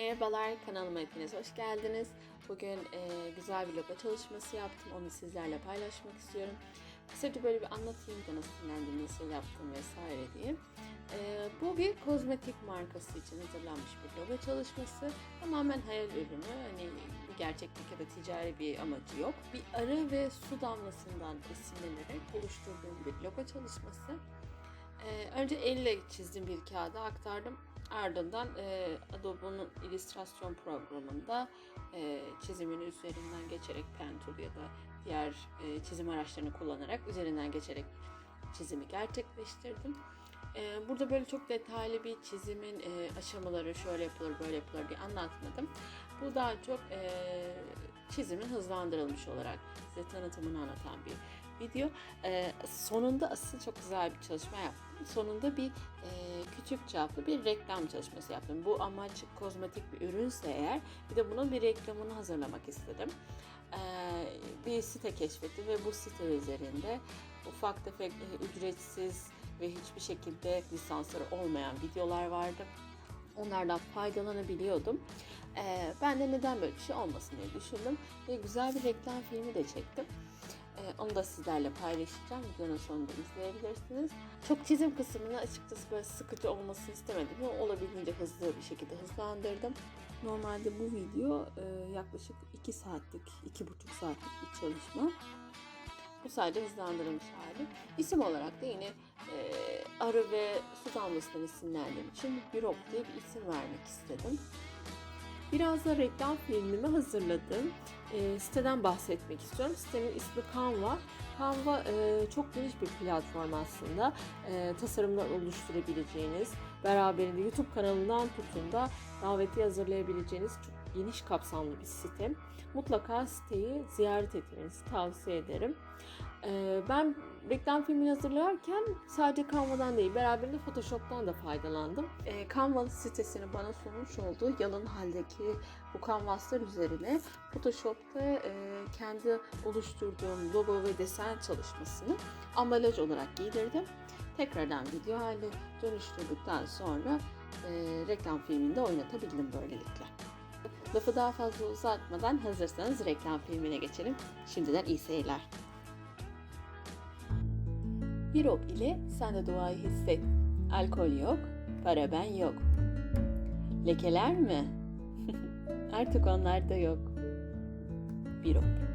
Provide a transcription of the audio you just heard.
Merhabalar kanalıma hepiniz hoş geldiniz. Bugün e, güzel bir logo çalışması yaptım. Onu sizlerle paylaşmak istiyorum. Kısaca böyle bir anlatayım da nasıl dinlendim, nasıl yaptım vesaire diye. E, bu bir kozmetik markası için hazırlanmış bir logo çalışması. Tamamen hayal ürünü. Hani bir gerçeklik ya da ticari bir amacı yok. Bir arı ve su damlasından esinlenerek oluşturduğum bir logo çalışması. Ee, önce elle çizdim bir kağıda aktardım. Ardından e, Adobe'nin illüstrasyon programında e, çizimin üzerinden geçerek Pen Tool ya da diğer e, çizim araçlarını kullanarak üzerinden geçerek çizimi gerçekleştirdim. E, burada böyle çok detaylı bir çizimin e, aşamaları şöyle yapılır böyle yapılır diye anlatmadım. Bu daha çok e, çizimin hızlandırılmış olarak size tanıtımını anlatan bir video. Ee, sonunda asıl çok güzel bir çalışma yaptım. Sonunda bir e, küçük çaplı bir reklam çalışması yaptım. Bu amaç kozmetik bir ürünse eğer bir de bunun bir reklamını hazırlamak istedim. Ee, bir site keşfettim ve bu site üzerinde ufak tefek e, ücretsiz ve hiçbir şekilde lisansları olmayan videolar vardı. Onlardan faydalanabiliyordum. Ee, ben de neden böyle bir şey olmasın diye düşündüm ve güzel bir reklam filmi de çektim. Ee, onu da sizlerle paylaşacağım. Videonun sonunda izleyebilirsiniz. Çok çizim kısmını açıkçası böyle sıkıcı olmasını istemedim. Ama olabildiğince hızlı bir şekilde hızlandırdım. Normalde bu video e, yaklaşık 2 saatlik, 2,5 saatlik bir çalışma. Bu sadece hızlandırılmış hali. İsim olarak da yine e, arı ve su damlasından esinlendiğim için Birok diye bir isim vermek istedim. Biraz da reklam filmimi hazırladım. E, siteden bahsetmek istiyorum. Sitenin ismi Canva. Canva e, çok geniş bir platform aslında. E, tasarımlar oluşturabileceğiniz, beraberinde YouTube kanalından tutun da daveti hazırlayabileceğiniz çok geniş kapsamlı bir site. Mutlaka siteyi ziyaret etmenizi tavsiye ederim. E, ben reklam filmini hazırlarken sadece Canva'dan değil, beraberinde Photoshop'tan da faydalandım. E, Canva sitesini bana sunmuş olduğu yalın haldeki bu kanvaslar üzerine Photoshop'ta e, kendi oluşturduğum logo ve desen çalışmasını ambalaj olarak giydirdim. Tekrardan video haline dönüştürdükten sonra e, reklam filminde oynatabildim böylelikle. Lafı daha fazla uzatmadan hazırsanız reklam filmine geçelim. Şimdiden iyi seyirler. Bir ok ile sen de doğayı hisset. Alkol yok, para ben yok. Lekeler mi? Artık onlar da yok. Bir ok.